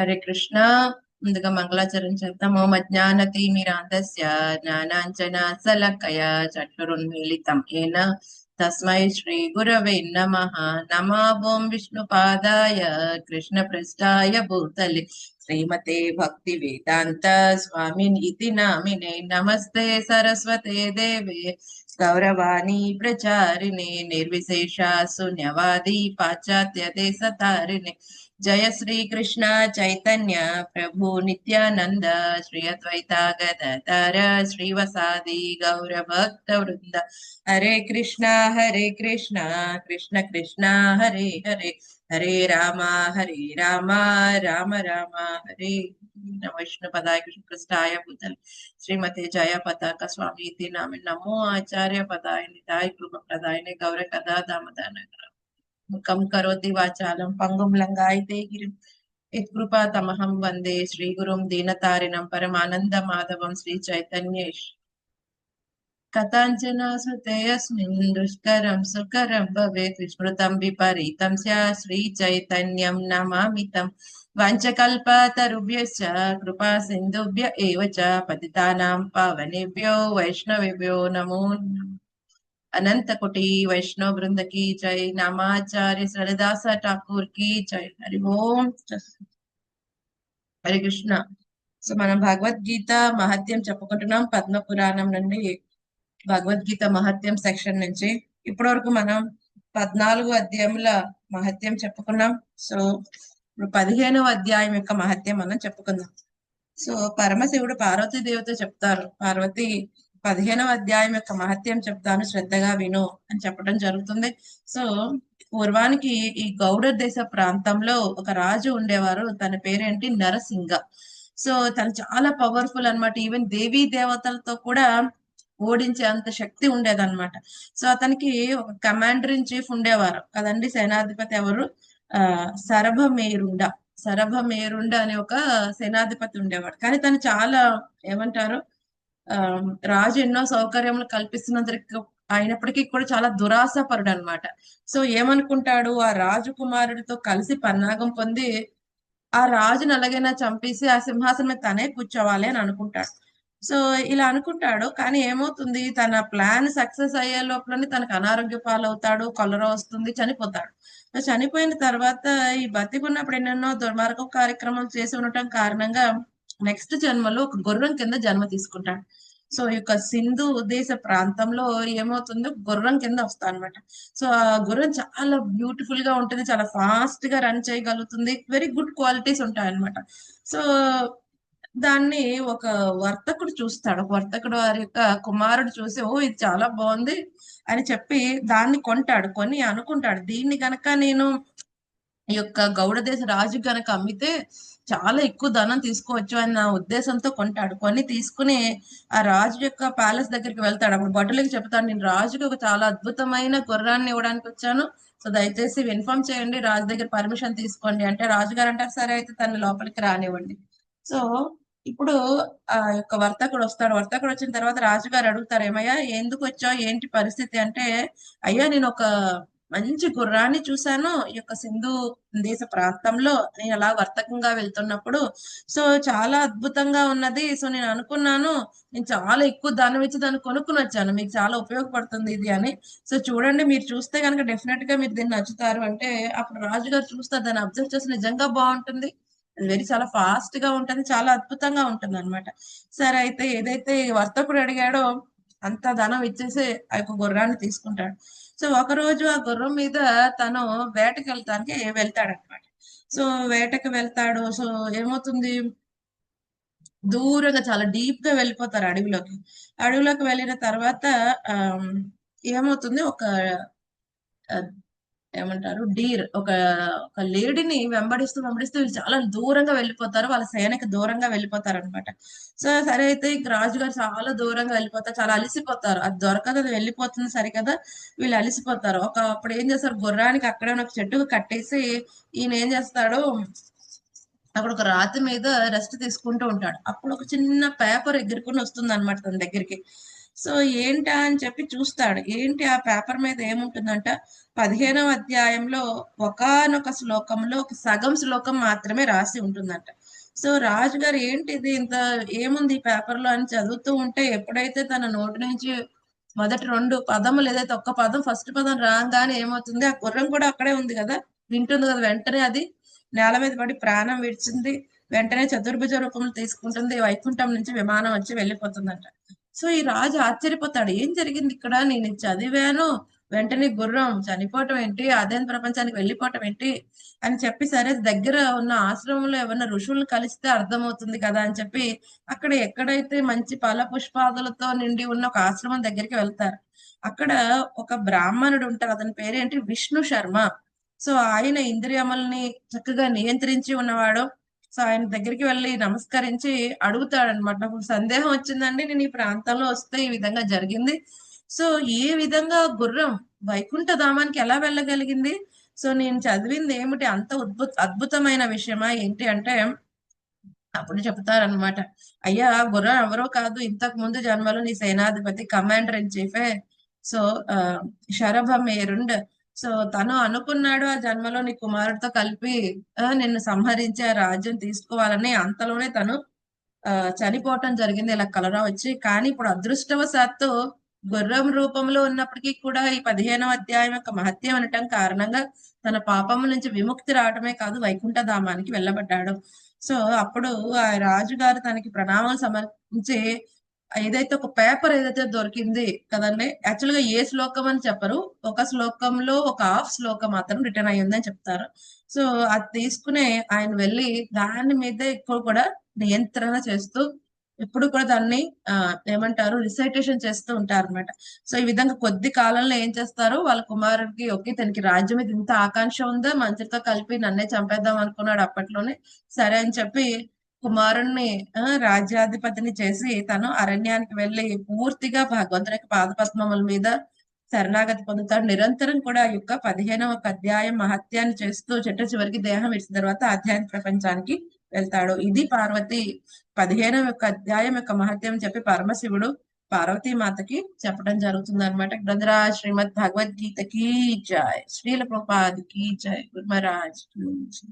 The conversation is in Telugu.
హరే కృష్ణ. ముందుగా మంగళాచరణ చేద్దాము మజ్ఞానతి అజ్ఞానతిమిరాంతస్య జ్ఞానాంజన సలకయ చక్షురున్మీలితం ఏన తస్మై శ్రీ గురవే నమ. నమ ఓం విష్ణుపాదాయ కృష్ణ పృష్టాయ భూతలి. శ్రీమతే భక్తి వేదాంత స్వామిన్ ఇది నామినే. నమస్తే సరస్వతే దేవే. గౌరవాణి ప్రచారిణే నిర్విశేష శూన్యవాది పాశ్చాత్య దేశతారిణే జయ శ్రీ కృష్ణ చైతన్య ప్రభు నిత్యానంద శ్రీ అద్వైత గదధర శ్రీవసాది గౌర భక్త వృంద హరే కృష్ణ హరే కృష్ణ కృష్ణ కృష్ణ హరే హరే హరే రామ హరే రామ రామ రామ హరే విష్ణు పదాయ కృష్ణ పృష్ఠాయ భూతల్ శ్రీమతి జయ పతాక స్వామి ఇది నామి నమో ఆచార్య పదాయ నితాయ కృప ప్రదాయని గౌర కథా దామదాన ముఖం కరోతి వాచాలం పంగుం లంగాయితే గిరిం యత్కృపా తమహం వందే శ్రీ గురుం దీనతారిణం పరమానంద మాధవం శ్రీ చైతన్యేష్ కథాంజనాసుతే అస్మిన్ దుష్కరం సుకరం భవేత్ విస్మృతం విపరీతం స్యా శ్రీ చైతన్యం నమామితం వాంఛకల్పతరుభ్యశ్చ కృపా సింధుభ్య ఏవ చ పతితానాం పావనేభ్యో వైష్ణవేభ్యో నమో నమః अनंत कोटि वैष्णव वृंद की जय नामाचार्य सरदास ఠాకూర్ కి జై హరి ఓం హరి కృష్ణ సో మనం భగవద్గీత మహత్యం చెప్పుకుంటున్నాం పద్మ పురాణం నుండి భగవద్గీత మహత్యం సెక్షన్ నుంచి ఇప్పటి వరకు మనం పద్నాలుగు అధ్యాయముల మహత్యం చెప్పుకున్నాం. సో ఇప్పుడు పదిహేనవ అధ్యాయం యొక్క మహత్యం మనం చెప్పుకుందాం. సో పరమశివుడు పార్వతీ దేవత చెప్తారు. పార్వతి పదిహేనవ అధ్యాయం యొక్క మహత్యం చెప్తాను శ్రద్ధగా విను అని చెప్పడం జరుగుతుంది. సో పూర్వానికి ఈ గౌడ దేశ ప్రాంతంలో ఒక రాజు ఉండేవారు. తన పేరేంటి? నరసింగ. సో తను చాలా పవర్ఫుల్ అన్నమాట. ఈవెన్ దేవీ దేవతలతో కూడా ఓడించే అంత శక్తి ఉండేదన్నమాట. సో అతనికి ఒక కమాండర్ ఇన్ చీఫ్ ఉండేవారు. కదండి సేనాధిపతి ఎవరు? ఆ సరభమేరుండ. సరభమేరుండ అనే ఒక సేనాధిపతి ఉండేవాడు. కానీ తను చాలా ఏమంటారు? ఆ రాజు ఎన్నో సౌకర్యములు కల్పిస్తున్నందుకు అయినప్పటికీ కూడా చాలా దురాశపరుడు అనమాట సో ఏమనుకుంటాడు? ఆ రాజకుమారుడితో కలిసి పన్నాగం పొంది ఆ రాజును అలాగైనా చంపేసి ఆ సింహాసనం తనే కూర్చోవాలి అని అనుకుంటాడు. సో ఇలా అనుకుంటాడు. కానీ ఏమవుతుంది? తన ప్లాన్ సక్సెస్ అయ్యే లోపలనే తనకు అనారోగ్య పాలవుతాడు కలరా వస్తుంది చనిపోతాడు. చనిపోయిన తర్వాత ఈ బతికున్నప్పుడు ఎన్నెన్నో దుర్మార్గం కార్యక్రమం చేసి ఉండటం కారణంగా నెక్స్ట్ జన్మలో ఒక గుర్రం కింద జన్మ తీసుకుంటాడు. సో ఈ యొక్క సింధు దేశ ప్రాంతంలో ఏమవుతుందో? గుర్రం కింద వస్తా అనమాట సో ఆ గుర్రం చాలా బ్యూటిఫుల్గా ఉంటుంది. చాలా ఫాస్ట్గా రన్ చేయగలుగుతుంది. వెరీ గుడ్ క్వాలిటీస్ ఉంటాయి అనమాట సో దాన్ని ఒక వర్తకుడు చూస్తాడు. వర్తకుడు వారి యొక్క కుమారుడు చూసి ఓ ఇది చాలా బాగుంది అని చెప్పి దాన్ని కొంటాడు కొని అనుకుంటాడు. దీన్ని గనక నేను ఈ యొక్క గౌడ దేశ రాజు గనక అమ్మితే చాలా ఎక్కువ ధనం తీసుకోవచ్చు అని నా ఉద్దేశంతో కొంటాడు. కొని తీసుకుని ఆ రాజు యొక్క ప్యాలెస్ దగ్గరికి వెళ్తాడు. అప్పుడు భటులకి చెప్తాడు నేను రాజుకి ఒక చాలా అద్భుతమైన గుర్రాన్ని ఇవ్వడానికి వచ్చాను. సో దయచేసి ఇన్ఫార్మ్ చేయండి రాజు దగ్గర పర్మిషన్ తీసుకోండి. అంటే రాజుగారు అంటారు సరే అయితే తన లోపలికి రానివ్వండి. సో ఇప్పుడు ఆ యొక్క వర్తకుడు వస్తాడు. వర్తకుడు వచ్చిన తర్వాత రాజుగారు అడుగుతారు ఏమయ్యా ఎందుకు వచ్చావు? ఏంటి పరిస్థితి? అంటే అయ్యా నేను ఒక మంచి గుర్రాన్ని చూశాను. ఈ యొక్క సింధు దేశ ప్రాంతంలో నేను అలా వర్తకంగా వెళ్తున్నప్పుడు. సో చాలా అద్భుతంగా ఉన్నది. సో నేను అనుకున్నాను. నేను చాలా ఎక్కువ దానం ఇచ్చి దాన్ని కొనుక్కుని వచ్చాను. మీకు చాలా ఉపయోగపడుతుంది ఇది అని. సో చూడండి మీరు చూస్తే కనుక డెఫినెట్గా మీరు దీన్ని నచ్చుతారు. అంటే అప్పుడు రాజుగారు చూస్తారు. దాన్ని అబ్జర్వ్ చేసి నిజంగా బాగుంటుంది. వెరీ చాలా ఫాస్ట్గా ఉంటుంది చాలా అద్భుతంగా ఉంటుంది అనమాట సరే అయితే ఏదైతే వర్తకుడు అడిగాడో అంత ధనం ఇచ్చేసి ఆ యొక్క గుర్రాన్ని తీసుకుంటాడు. సో ఒక రోజు ఆ గుర్రం మీద తను వేటకి వెళ్తానికి వెళ్తాడు అనమాట సో వేటకి వెళ్తాడు. సో ఏమవుతుంది? దూరంగా చాలా డీప్గా వెళ్ళిపోతారు అడవిలోకి. అడవిలోకి వెళ్ళిన తర్వాత ఏమవుతుంది? ఒక ఏమంటారు? డీర్ ఒక ఒక లేడీని వెంబడిస్తూ వెంబడిస్తూ వీళ్ళు చాలా దూరంగా వెళ్ళిపోతారు. వాళ్ళ సేనకి దూరంగా వెళ్ళిపోతారు అనమాట సో సరే అయితే రాజు రాజుగారు చాలా దూరంగా వెళ్ళిపోతారు. చాలా అలిసిపోతారు. అది దొరకదు అది వెళ్ళిపోతుంది సరే కదా వీళ్ళు అలిసిపోతారు. ఒక అప్పుడు ఏం చేస్తారు? గుర్రానికి అక్కడే ఒక చెట్టుకు కట్టేసి ఈయన ఏం చేస్తాడు? అక్కడ ఒక రాతి మీద రెస్ట్ తీసుకుంటూ ఉంటాడు. అప్పుడు ఒక చిన్న పేపర్ ఎగురుకుని వస్తుంది అనమాట తన దగ్గరికి. సో ఏంటా అని చెప్పి చూస్తాడు. ఏంటి ఆ పేపర్ మీద ఏముంటుందంట? పదిహేనవ అధ్యాయంలో ఒకానొక శ్లోకంలో ఒక సగం శ్లోకం మాత్రమే రాసి ఉంటుందంట. సో రాజుగారు ఏంటి ఇది ఇంత ఏముంది ఈ పేపర్లో అని చదువుతూ ఉంటే ఎప్పుడైతే తన నోటి నుంచి మొదటి రెండు పదములు ఏదైతే ఒక్క పదం ఫస్ట్ పదం రాగానే ఏమవుతుంది? ఆ గుర్రం కూడా అక్కడే ఉంది కదా? వింటుంది కదా వెంటనే అది. నేల మీద పడి ప్రాణం విడిచింది. వెంటనే చతుర్భుజ రూపంలో తీసుకుంటుంది. వైకుంఠం నుంచి విమానం వచ్చి వెళ్ళిపోతుందంట. సో ఈ రాజు ఆశ్చర్యపోతాడు ఏం జరిగింది ఇక్కడ? నేను చదివాను. వెంటనే గుర్రం చనిపోవటం ఏంటి? అదేం ప్రపంచానికి వెళ్ళిపోవటం ఏంటి? అని చెప్పి సరే దగ్గర ఉన్న ఆశ్రమంలో ఏమైనా ఋషులను కలిస్తే అర్థమవుతుంది కదా అని చెప్పి అక్కడ ఎక్కడైతే మంచి ఫల పుష్పాదులతో నిండి ఉన్న ఒక ఆశ్రమం దగ్గరికి వెళ్తారు. అక్కడ ఒక బ్రాహ్మణుడు ఉంటారు అతని పేరేంటి? విష్ణు శర్మ. సో ఆయన ఇంద్రియముల్ని చక్కగా నియంత్రించి ఉన్నవాడు. సో ఆయన దగ్గరికి వెళ్ళి నమస్కరించి అడుగుతాడనమాట నాకు సందేహం వచ్చిందండి నేను ఈ ప్రాంతంలో వస్తే ఈ విధంగా జరిగింది. సో ఏ విధంగా గుర్రం వైకుంఠ ధామానికి ఎలా వెళ్ళగలిగింది? సో నేను చదివింది ఏమిటి? అంత అద్భుత అద్భుతమైన విషయమా? ఏంటి అంటే అప్పుడు చెప్తారనమాట అయ్యా గుర్రం ఎవరో కాదు. ఇంతకు ముందు జన్మలో నీ సేనాధిపతి కమాండర్ ఇన్ చీఫే. సో ఆ, శరభమేరుండ్ సో తను అనుకున్నాడు ఆ జన్మలో నీ కుమారుడితో కలిపి ఆ, నిన్ను సంహరించి ఆ రాజ్యం తీసుకోవాలని. అంతలోనే తను ఆ చనిపోవటం జరిగింది ఇలా కలరా వచ్చి. కానీ ఇప్పుడు అదృష్టవశాత్తు గుర్రం రూపంలో ఉన్నప్పటికీ కూడా ఈ పదిహేనవ అధ్యాయం యొక్క మహత్యం అనటం కారణంగా తన పాపం నుంచి విముక్తి రావటమే కాదు వైకుంఠ ధామానికి వెళ్ళబడ్డాడు. సో అప్పుడు ఆ రాజుగారు తనకి ప్రణామం సమర్పించి ఏదైతే ఒక పేపర్ ఏదైతే దొరికింది కదండి యాక్చువల్గా ఏ శ్లోకం అని చెప్పరు. ఒక శ్లోకంలో ఒక హాఫ్ శ్లోకం మాత్రం రిటర్న్ అయ్యిందని చెప్తారు. సో అది తీసుకునే ఆయన వెళ్ళి దాని మీద ఎక్కువ కూడా నియంత్రణ చేస్తూ ఎప్పుడు కూడా దాన్ని ఆ ఏమంటారు రిసైటేషన్ చేస్తూ ఉంటారు అనమాట సో ఈ విధంగా కొద్ది కాలంలో ఏం చేస్తారు? వాళ్ళ కుమారుడికి ఓకే తనకి రాజ్యం మీద ఇంత ఆకాంక్ష ఉందా? మంత్రితో కలిపి నన్నే చంపేద్దాం అనుకున్నాడు అప్పట్లోనే. సరే అని చెప్పి కుమారుణ్ణి రాజ్యాధిపతిని చేసి తను అరణ్యానికి వెళ్ళి పూర్తిగా భగవంతుని యొక్క పాదపద్మముల మీద శరణాగతి పొందుతాడు. నిరంతరం కూడా ఈ యొక్క పదిహేనవ ఒక అధ్యాయం మహత్యాన్ని చేస్తూ చెట్టు చివరికి దేహం ఇచ్చిన తర్వాత ఆధ్యాత్మిక ప్రపంచానికి వెళ్తాడు. ఇది పార్వతి పదిహేనవ యొక్క అధ్యాయం యొక్క మహత్యం చెప్పి పరమశివుడు పార్వతీ మాతకి చెప్పడం జరుగుతుంది అనమాట గ్రంథరా శ్రీమద్ భగవద్గీత కీ జయ శ్రీల ప్రభుపాద్ కీ జయ గురు మహారాజ్. కీ జై.